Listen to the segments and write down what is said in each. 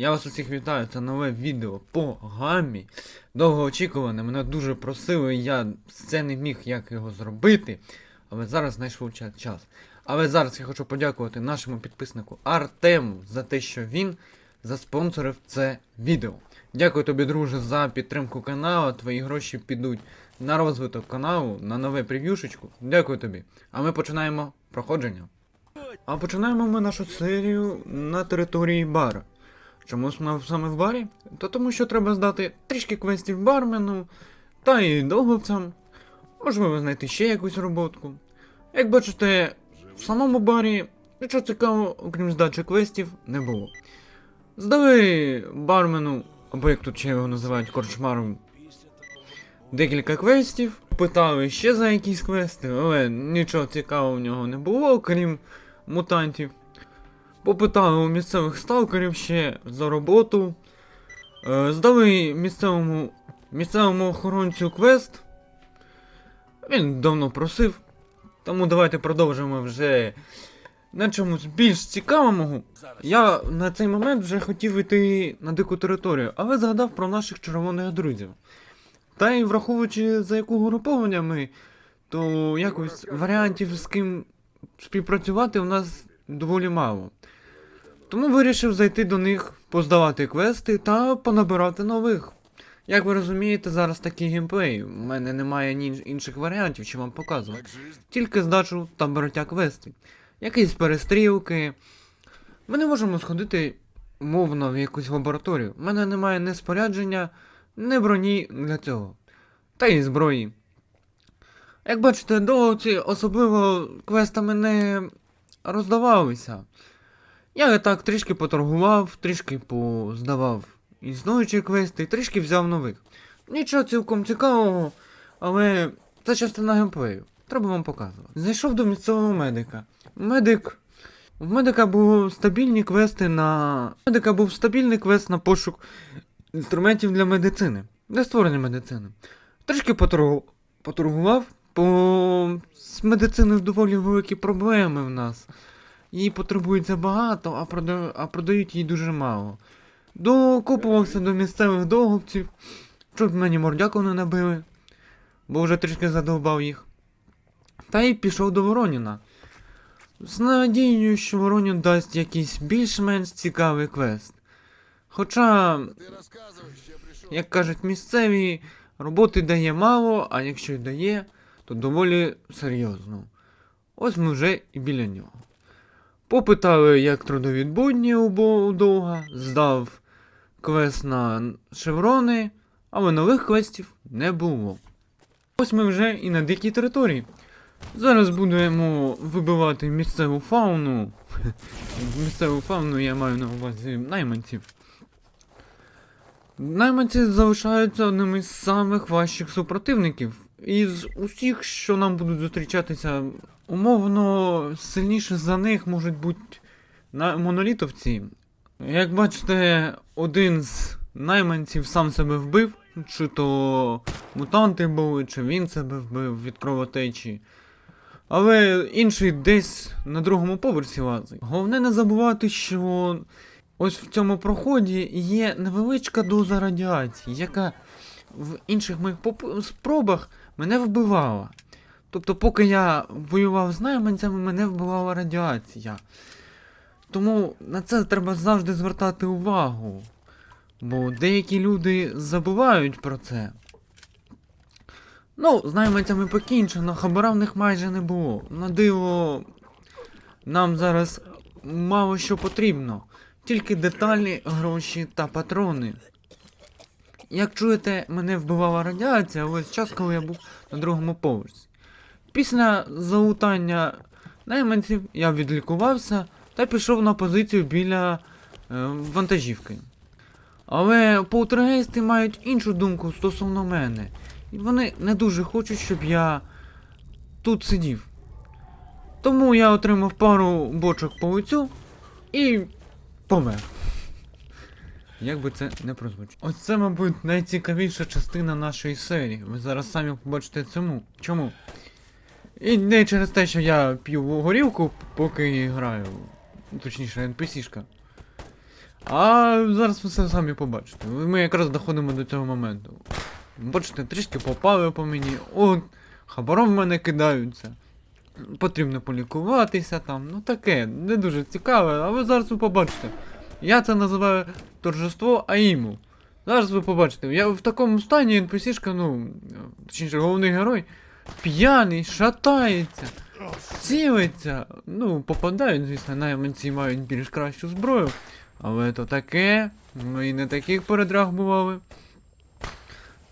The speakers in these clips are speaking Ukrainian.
Я вас усіх вітаю, це нове відео по гаммі. Довгоочікуване, мене дуже просили, я це не міг як його зробити. Але зараз знайшов час. Але зараз я хочу подякувати нашому підписнику Артему за те, що він заспонсорив це відео. Дякую тобі, друже, за підтримку каналу. Твої гроші підуть на розвиток каналу, на нове прев'юшечку. Дякую тобі. А ми починаємо проходження. А починаємо ми нашу серію на території бара. Чому саме в барі? То тому, що треба здати трішки квестів бармену та і довговцям. Можливо, знайти ще якусь роботку. Як бачите, в самому барі нічого цікавого, окрім здачі квестів, не було. Здали бармену, або як тут ще його називають корчмаром, декілька квестів, питали ще за якісь квести, але нічого цікавого в нього не було, окрім мутантів. Попитали у місцевих сталкерів ще за роботу. Е, здали місцевому, місцевому охоронцю квест. Він давно просив. Тому давайте продовжимо вже на чомусь більш цікавому. Я на цей момент вже хотів йти на дику територію, але згадав про наших червоних друзів. Та й враховуючи за яку груповання ми, то якось варіантів з ким співпрацювати у нас доволі мало. Тому вирішив зайти до них, поздавати квести та понабирати нових. Як ви розумієте, зараз такий геймплей. У мене немає ні інших варіантів, що вам показувати. Тільки здачу та беруття квести. Якісь перестрілки. Ми не можемо сходити мовно в якусь лабораторію. У мене немає ні спорядження, ні броні для цього. Та й зброї. Як бачите, довці особливо квестами не роздавалися. Я так трішки поторгував, трішки поздавав існуючі квести, трішки взяв нових. Нічого цілком цікавого, але це частина геймплею. Треба вам показувати. Зайшов до місцевого медика. Медик. В медика були стабільні квести на. Медика був стабільний квест на пошук інструментів для медицини. Для створення медицини. Трішки поторгу... поторгував, бо з медициною доволі великі проблеми в нас. Її потребується багато, а, прода... а продають її дуже мало. Докупувався до місцевих договців, щоб мені мордяку не набили, бо вже трішки задовбав їх. Та й пішов до Вороніна. З надією, що Воронін дасть якийсь більш-менш цікавий квест. Хоча, як кажуть місцеві, роботи дає мало, а якщо й дає, то доволі серйозно. Ось ми вже і біля нього. Попитали, як трудовідбудні у Довга, здав квест на шеврони, але нових квестів не було. Ось ми вже і на дикій території. Зараз будемо вибивати місцеву фауну. Місцеву фауну я маю на увазі найманців. Найманці залишаються одним із самих важчих супротивників. Із усіх, що нам будуть зустрічатися, умовно сильніше за них можуть бути на монолітовці. Як бачите, один з найманців сам себе вбив, чи то мутанти були, чи він себе вбив від кровотечі. Але інший десь на другому поверсі лазить. Головне не забувати, що ось в цьому проході є невеличка доза радіації, яка в інших моїх спробах мене вбивала. Тобто, поки я воював з найманцями, мене вбивала радіація. Тому на це треба завжди звертати увагу. Бо деякі люди забувають про це. Ну, з найманцями покінчено, хабара в них майже не було. На диво, нам зараз мало що потрібно. Тільки деталі, гроші та патрони. Як чуєте, мене вбивала радіація ось час, коли я був на другому поверсі. Після залутання найманців я відлікувався та пішов на позицію біля е, вантажівки. Але полтергейсти мають іншу думку стосовно мене. І вони не дуже хочуть, щоб я тут сидів. Тому я отримав пару бочок по лицю і помер. Як би це не прозвучало. Ось це, мабуть, найцікавіша частина нашої серії. Ви зараз самі побачите цьому. Чому? І не через те, що я п'ю горілку, поки граю. Точніше, NPC-шка. А зараз ви все самі побачите. Ми якраз доходимо до цього моменту. Бачите, трішки попали по мені. О, хабаром в мене кидаються. Потрібно полікуватися там. Ну таке, не дуже цікаве, а ви зараз ви побачите. Я це називаю торжество Аїму. Зараз ви побачите, я в такому стані NPC-шка, ну, точніше, головний герой, п'яний, шатається, цілиться. Ну, попадають, звісно, найманці мають більш кращу зброю. Але то таке, ми і не таких передраг бували.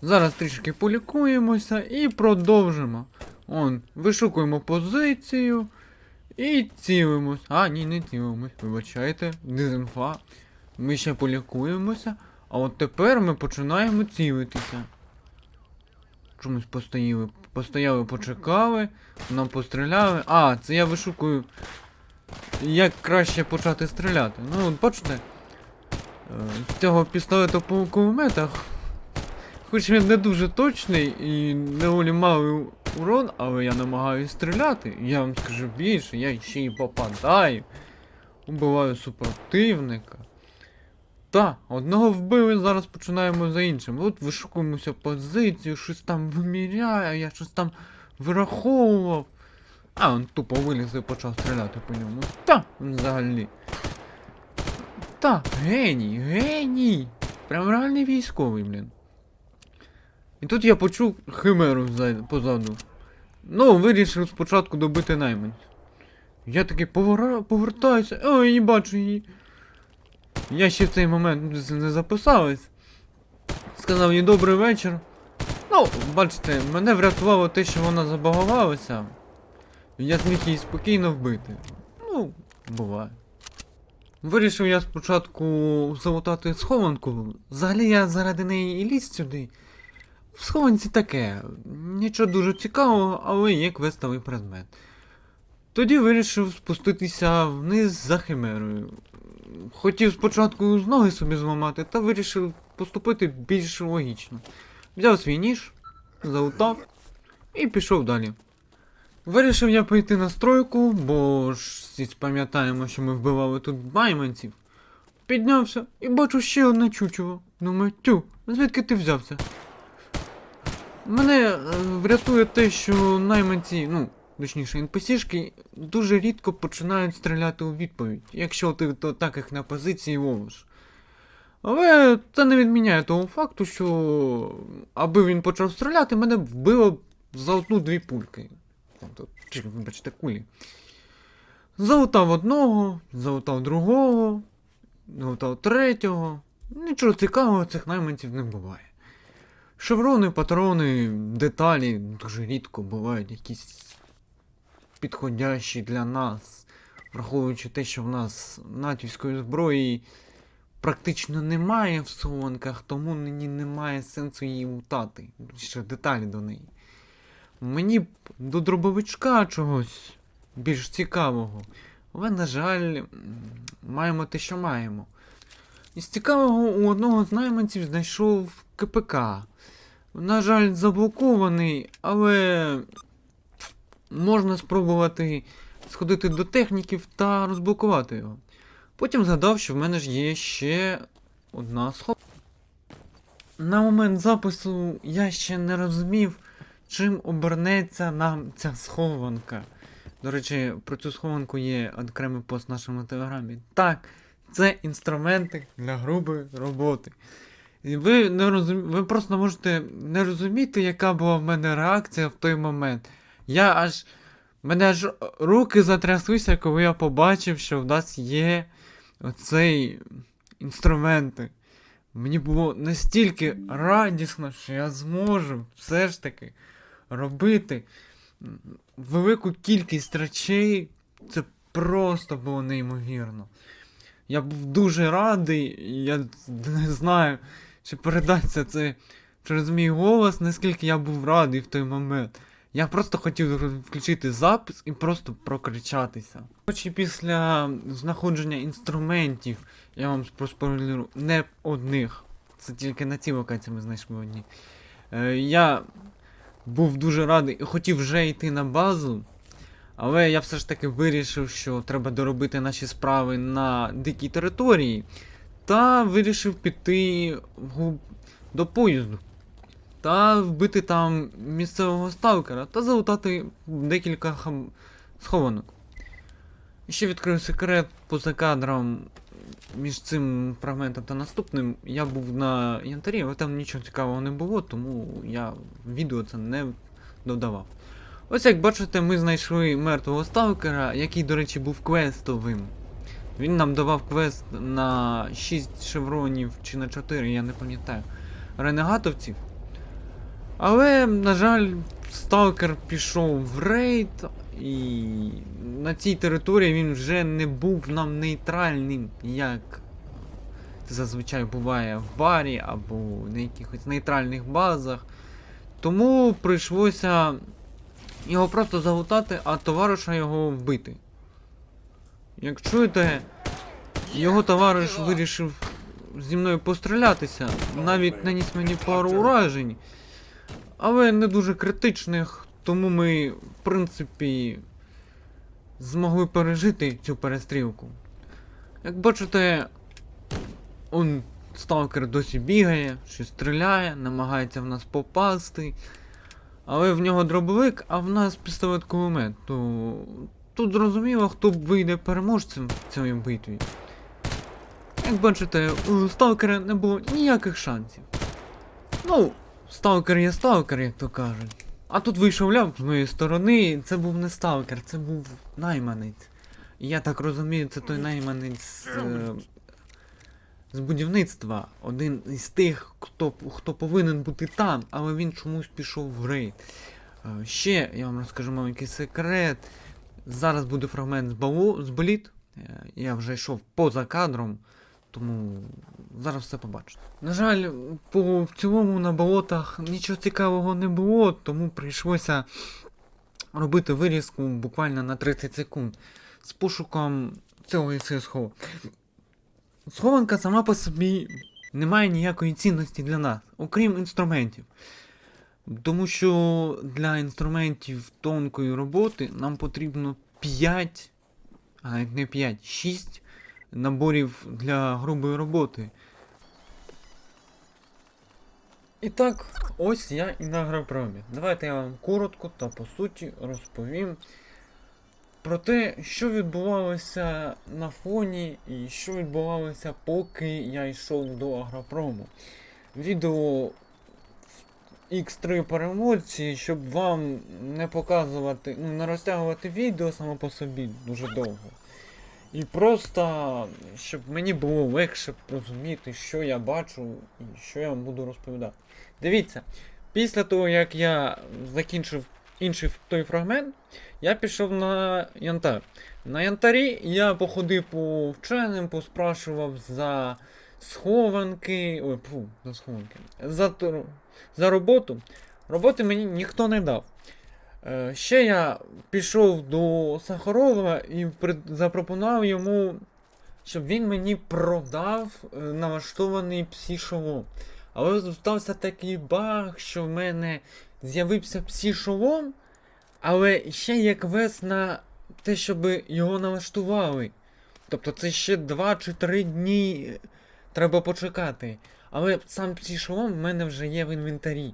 Зараз трішки полікуємося і продовжимо. Он, вишукуємо позицію і цілимось. А, ні, не цілимось, вибачайте, дезінфа. Ми ще полікуємося, а от тепер ми починаємо цілитися. Чомусь постояли, постояли, почекали, нам постріляли. А, це я вишукую. Як краще почати стріляти. Ну, от бачите, е, з цього пістолету по кулеметах Хоч він не дуже точний і доволі малий урон, але я намагаюся стріляти. Я вам скажу більше, я ще й попадаю. Убиваю супротивника. Та, одного вбили, зараз починаємо за іншим. От вишукуємося позицію, щось там виміряє, я щось там вираховував. А, він тупо виліз і почав стріляти по ньому. Та, взагалі. Та, геній, геній. Прям реальний військовий, блін. І тут я почув химеру позаду. Ну, вирішив спочатку добити найманців. Я таки повера... повертаюся. Ой, не бачу її. Я ще в цей момент не записалась. Сказав їй добрий вечір. Ну, бачите, мене врятувало те, що вона забагувалася. Я зміг її спокійно вбити. Ну, буває. Вирішив я спочатку залутати схованку. Взагалі я заради неї і ліз сюди. В схованці таке. Нічого дуже цікавого, але є квестовий предмет. Тоді вирішив спуститися вниз за химерою. Хотів спочатку з ноги собі зламати, та вирішив поступити більш логічно. Взяв свій ніж, залутав і пішов далі. Вирішив я пойти на стройку, бо ж пам'ятаємо, що ми вбивали тут байманців. Піднявся і бачу ще одне чучело. Думаю, тю, звідки ти взявся? Мене е, врятує те, що найманці, ну, точніше, NPC-шки дуже рідко починають стріляти у відповідь, якщо ти то так їх на позиції ловиш. Але це не відміняє того факту, що аби він почав стріляти, мене вбило за одну-дві пульки. Чи, вибачте, кулі. Залутав одного, залутав другого, залутав третього. Нічого цікавого цих найманців не буває. Шеврони, патрони, деталі дуже рідко бувають якісь підходящі для нас, враховуючи те, що в нас натівської зброї практично немає в схованках, тому мені немає сенсу її лутати. Ще деталі до неї. Мені б до дробовичка чогось більш цікавого. Але, на жаль, маємо те, що маємо. Із цікавого у одного з найманців знайшов КПК. На жаль, заблокований, але можна спробувати сходити до техніків та розблокувати його. Потім згадав, що в мене ж є ще одна схованка. На момент запису я ще не розумів, чим обернеться нам ця схованка. До речі, про цю схованку є окремий пост в нашому телеграмі. Так, це інструменти для грубої роботи. І ви, не розум... ви просто можете не розуміти, яка була в мене реакція в той момент. Я аж. Мене аж руки затряслися, коли я побачив, що в нас є оцей інструменти. Мені було настільки радісно, що я зможу все ж таки робити велику кількість речей. Це просто було неймовірно. Я був дуже радий, я не знаю, чи передаться це через мій голос, наскільки я був радий в той момент. Я просто хотів включити запис і просто прокричатися. Хоч і після знаходження інструментів, я вам проспойлерю, не одних. Це тільки на цій локації ми знайшли одні. Е, я був дуже радий і хотів вже йти на базу. Але я все ж таки вирішив, що треба доробити наші справи на дикій території. та вирішив піти в до поїзду. Та вбити там місцевого сталкера та залутати декілька хам... схованок. Ще відкрию секрет поза кадром між цим фрагментом та наступним. Я був на янтарі, але там нічого цікавого не було, тому я відео це не додавав. Ось як бачите, ми знайшли мертвого сталкера, який, до речі, був квестовим. Він нам давав квест на 6 шевронів чи на 4, я не пам'ятаю, ренегатовців. Але, на жаль, сталкер пішов в рейд, і на цій території він вже не був нам нейтральним, як зазвичай буває в барі або на якихось нейтральних базах. Тому прийшлося його просто залутати, а товариша його вбити. Як чуєте, його товариш вирішив зі мною пострілятися, навіть наніс мені пару уражень, але не дуже критичних, тому ми, в принципі, змогли пережити цю перестрілку. Як бачите, он сталкер досі бігає, щось стріляє, намагається в нас попасти. Але в нього дробовик, а в нас пістолет кулемет. То тут зрозуміло, хто вийде переможцем в цій битві. Як бачите, у сталкера не було ніяких шансів. Ну, сталкер є сталкер, як то кажуть. А тут вийшов ляп з моєї сторони, це був не сталкер, це був найманець. І я так розумію, це той найманець е, з будівництва. Один із тих, хто, хто повинен бути там, але він чомусь пішов в рейд. Е, Ще я вам розкажу маленький секрет. Зараз буде фрагмент з, балу, з боліт. Е, Я вже йшов поза кадром, тому зараз все побачите. На жаль, по в цілому на болотах нічого цікавого не було, тому прийшлося робити вирізку буквально на 30 секунд з пошуком цього схову. Схованка сама по собі не має ніякої цінності для нас, окрім інструментів. Тому що для інструментів тонкої роботи нам потрібно 5, а навіть не 5, 6 наборів для грубої роботи. І так, ось я і на агропромі. Давайте я вам коротко та по суті розповім про те, що відбувалося на фоні і що відбувалося, поки я йшов до агропрому. Відео X3 перемоці, щоб вам не показувати, ну не розтягувати відео само по собі дуже довго. І просто, щоб мені було легше розуміти, що я бачу і що я вам буду розповідати. Дивіться, після того, як я закінчив інший той фрагмент, я пішов на янтар. На янтарі я походив по вченим, поспрашував за схованки. Ой, фу, за схованки. За, за роботу. Роботи мені ніхто не дав. Е, ще я пішов до Сахарова і запропонував йому, щоб він мені продав е, налаштований псі-шолом. Але стався такий баг, що в мене з'явився псі-шолом, але ще є квест на те, щоб його налаштували. Тобто це ще 2 чи 3 дні треба почекати. Але сам псі-шолом в мене вже є в інвентарі.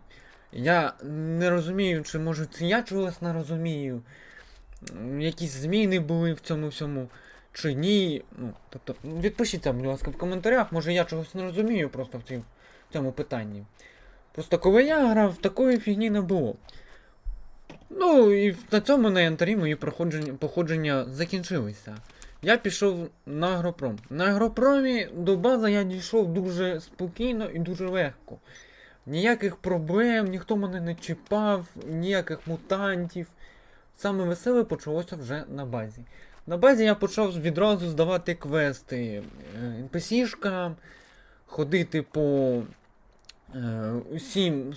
Я не розумію, чи може це я чогось не розумію. Якісь зміни були в цьому всьому, чи ні. Ну, тобто, відпишіться, будь ласка, в коментарях, може я чогось не розумію просто в, в цьому питанні. Просто коли я грав, такої фігні не було. Ну, і на цьому на янтарі мої проходження, походження закінчилися. Я пішов на агропром. На агропромі до бази я дійшов дуже спокійно і дуже легко. Ніяких проблем, ніхто мене не чіпав, ніяких мутантів. Саме веселе почалося вже на базі. На базі я почав відразу здавати квести е, NPC-шкам, ходити по е, усім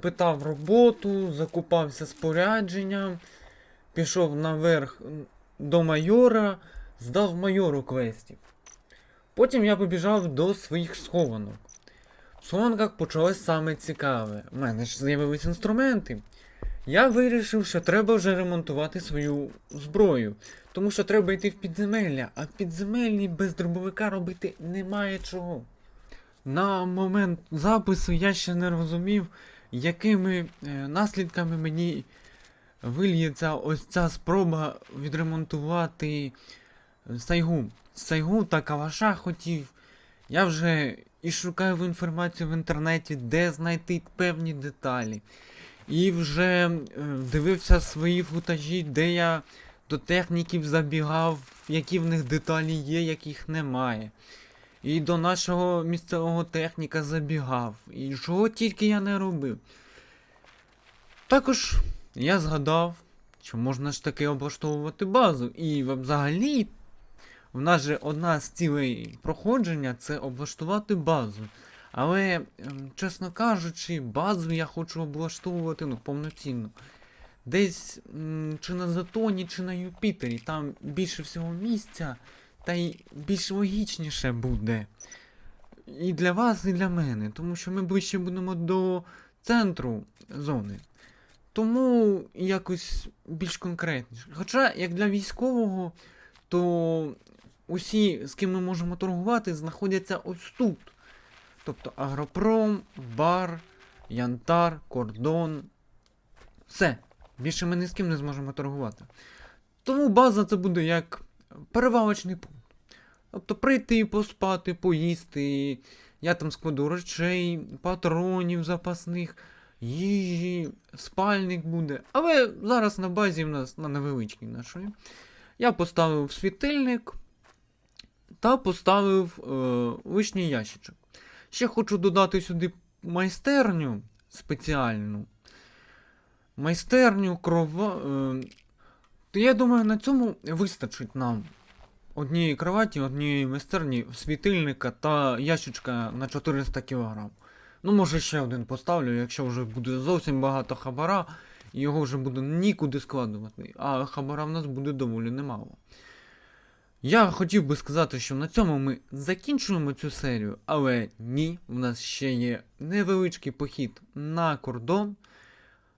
питав роботу, закупався спорядженням, пішов наверх до майора, здав майору квестів. Потім я побіжав до своїх схованок. В схованках почалось саме цікаве. У мене ж з'явились інструменти. Я вирішив, що треба вже ремонтувати свою зброю. Тому що треба йти в підземелля, а в підземеллі без дробовика робити немає чого. На момент запису я ще не розумів, якими е, наслідками мені вильється ось ця спроба відремонтувати е, Сайгу. Сайгу та Каваша хотів. Я вже і шукаю інформацію в інтернеті, де знайти певні деталі. І вже е, дивився свої футажі, де я до техніків забігав, які в них деталі є, яких немає. І до нашого місцевого техніка забігав. І чого тільки я не робив. Також я згадав, що можна ж таки облаштовувати базу. І взагалі, в нас же одна з цілей проходження це облаштувати базу. Але, ем, чесно кажучи, базу я хочу облаштовувати ну, повноцінно. Десь чи на Затоні, чи на Юпітері. Там більше всього місця, та й більш логічніше буде. І для вас, і для мене. Тому що ми ближче будемо до центру зони. Тому якось більш конкретніше. Хоча, як для військового, то усі, з ким ми можемо торгувати, знаходяться ось тут. Тобто Агропром, Бар, Янтар, Кордон. Все. Більше ми ні з ким не зможемо торгувати. Тому база це буде як перевалочний пункт. Тобто прийти, поспати, поїсти. Я там складу речей, патронів запасних, їжі, спальник буде. Але зараз на базі в нас на невеличкій нашої. Я поставив світильник та поставив е, лишній ящичок. Ще хочу додати сюди майстерню спеціальну. Майстерню, крова. Е, я думаю, на цьому вистачить нам однієї кроваті, однієї майстерні, світильника та ящичка на 400 кг. Ну, може, ще один поставлю, якщо вже буде зовсім багато хабара, і його вже буде нікуди складувати. А хабара в нас буде доволі немало. Я хотів би сказати, що на цьому ми закінчуємо цю серію, але ні, в нас ще є невеличкий похід на кордон.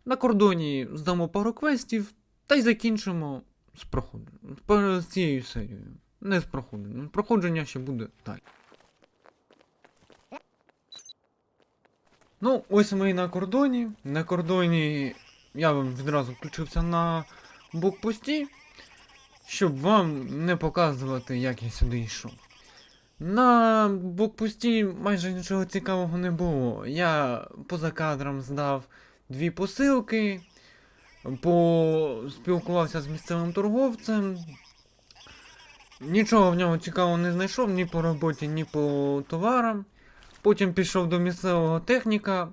На кордоні здамо пару квестів та й закінчимо з проходженням. З цією серією. Не з проходженням. Проходження ще буде далі. Ну, ось ми і на кордоні. На кордоні я вам відразу включився на блокпості, щоб вам не показувати, як я сюди йшов. На блокпості майже нічого цікавого не було. Я поза кадром здав дві посилки, поспілкувався з місцевим торговцем. Нічого в ньому цікавого не знайшов ні по роботі, ні по товарам. Потім пішов до місцевого техніка,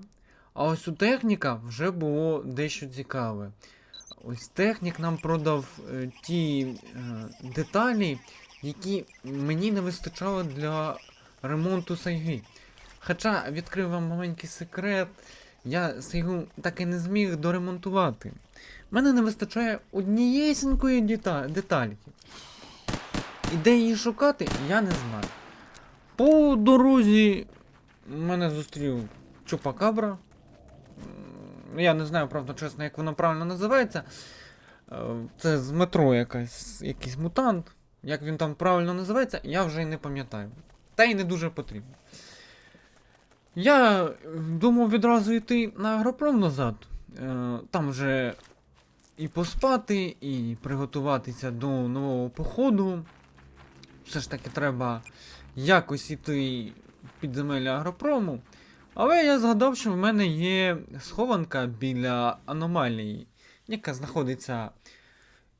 а ось у техніка вже було дещо цікаве. Ось технік нам продав е, ті е, деталі, які мені не вистачало для ремонту сайги. Хоча відкрив вам маленький секрет, я сайгу так і не зміг доремонтувати. Мене не вистачає однієсінької дета- детальки. І де її шукати, я не знаю. По дорозі мене зустрів Чупакабра. М, Я не знаю, правда, чесно, як воно правильно називається. Е, Це з метро якась, якийсь мутант. Як він там правильно називається, я вже й не пам'ятаю. Та й не дуже потрібно. Я думав відразу йти на агропром назад. Е, Там вже і поспати, і приготуватися до нового походу. Все ж таки треба якось іти в підземелля агропрому. Але я згадав, що в мене є схованка біля аномалії, яка знаходиться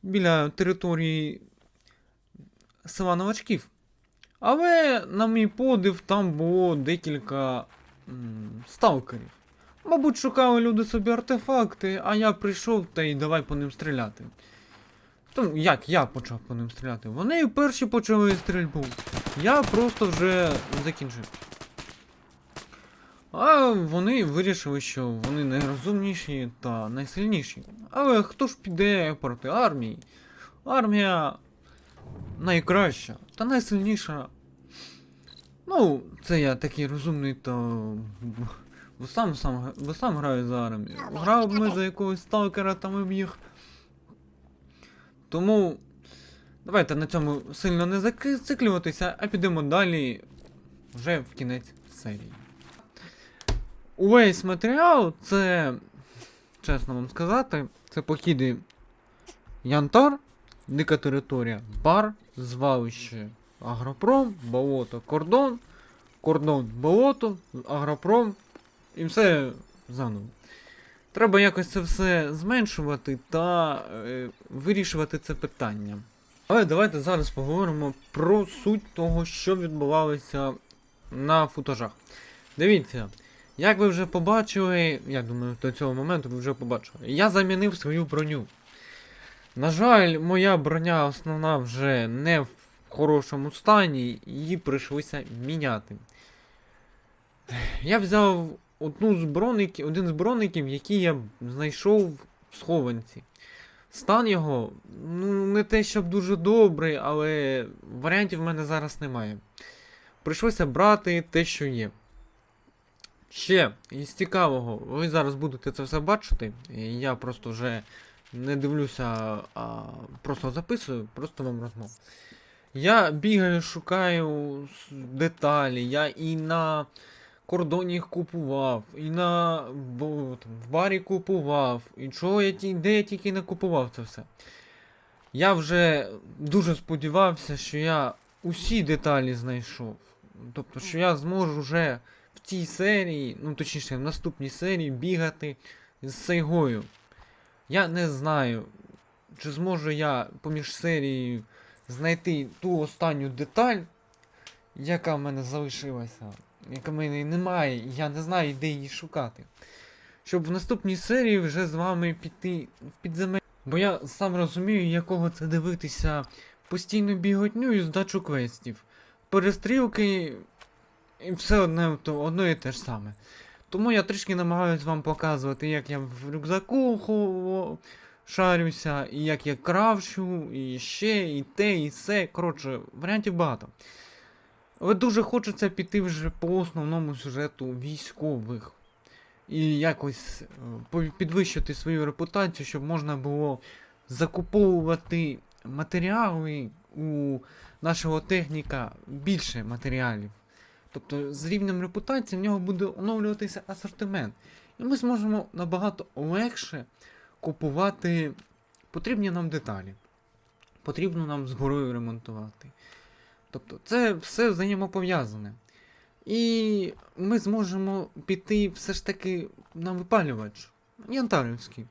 біля території села новачків. Але, на мій подив, там було декілька м, сталкерів. Мабуть, шукали люди собі артефакти, а я прийшов та й давай по ним стріляти. Тому як я почав по ним стріляти? Вони перші почали стрільбу. Я просто вже закінчив. А вони вирішили, що вони найрозумніші та найсильніші. Але хто ж піде проти армії? Армія найкраща та найсильніша Ну, це я такий розумний, то. Бо сам сам бо сам граю за армію. Грав ми за якогось сталкера там і біг. Тому. Давайте на цьому сильно не зациклюватися, а підемо далі вже в кінець серії. Увесь матеріал це, чесно вам сказати, це похіди Янтар, Дика територія, бар, звалище Агропром, болото, кордон, кордон, болото, агропром і все заново. Треба якось це все зменшувати та е, вирішувати це питання. Але давайте зараз поговоримо про суть того, що відбувалося на футажах. Дивіться, як ви вже побачили, я думаю, до цього моменту ви вже побачили, я замінив свою броню. На жаль, моя броня основна вже не в хорошому стані, її прийшлося міняти. Я взяв одну з броників, один з броників, який я знайшов в схованці. Стан його, ну, не те, щоб дуже добрий, але варіантів в мене зараз немає. Прийшлося брати те, що є. Ще із цікавого, ви зараз будете це все бачити. Я просто вже не дивлюся, а просто записую, просто вам розмову. Я бігаю, шукаю деталі, я і на кордоні їх купував, і на в барі купував, і чого я де я тільки не купував це все. Я вже дуже сподівався, що я усі деталі знайшов. Тобто, що я зможу вже цій серії, ну точніше, в наступній серії бігати з Сейгою. Я не знаю, чи зможу я поміж серією знайти ту останню деталь, яка в мене залишилася, яка в мене немає, і я не знаю, де її шукати. Щоб в наступній серії вже з вами піти в підземелля. Бо я сам розумію, якого це дивитися постійно біготню і здачу квестів. Перестрілки і все одне то одно і те ж саме. Тому я трішки намагаюсь вам показувати, як я в рюкзаку шарюся, і як я кравчу, і ще, і те, і все. Коротше, варіантів багато. Але дуже хочеться піти вже по основному сюжету військових. І якось е, підвищити свою репутацію, щоб можна було закуповувати матеріали у нашого техніка більше матеріалів. Тобто з рівнем репутації в нього буде оновлюватися асортимент. І ми зможемо набагато легше купувати потрібні нам деталі. Потрібно нам згорою ремонтувати. Тобто це все взаємопов'язане. І ми зможемо піти все ж таки на випалювач Янтарівський,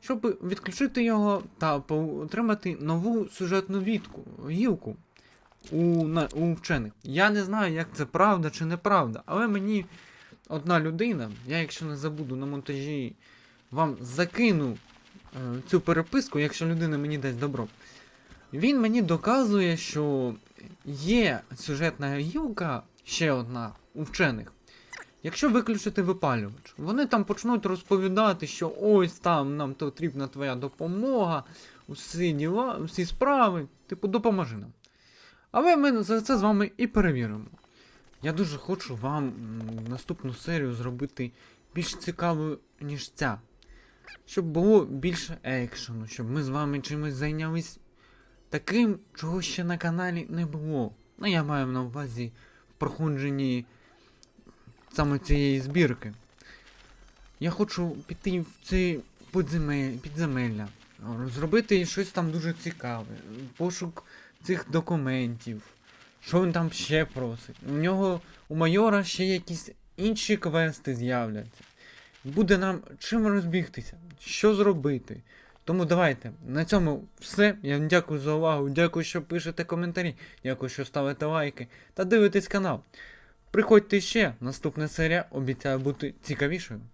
щоб відключити його та отримати нову сюжетну вітку, гілку у, у вчених. Я не знаю, як це правда чи неправда, але мені одна людина, я якщо не забуду на монтажі, вам закину е, цю переписку, якщо людина мені дасть добро. Він мені доказує, що є сюжетна гілка, ще одна у вчених. Якщо виключити випалювач, вони там почнуть розповідати, що ось там нам потрібна твоя допомога, усі діла, всі справи, типу, допоможи нам. Але ми за це з вами і перевіримо. Я дуже хочу вам наступну серію зробити більш цікавою, ніж ця. Щоб було більше екшену, щоб ми з вами чимось зайнялись таким, чого ще на каналі не було. Ну, я маю на увазі в проходженні саме цієї збірки. Я хочу піти в ці подземе- підземелля, зробити щось там дуже цікаве, пошук цих документів. Що він там ще просить? У нього, у майора ще якісь інші квести з'являться. Буде нам чим розбігтися, що зробити. Тому давайте. На цьому все. Я вам дякую за увагу. Дякую, що пишете коментарі. Дякую, що ставите лайки та дивитесь канал. Приходьте ще. Наступна серія обіцяє бути цікавішою.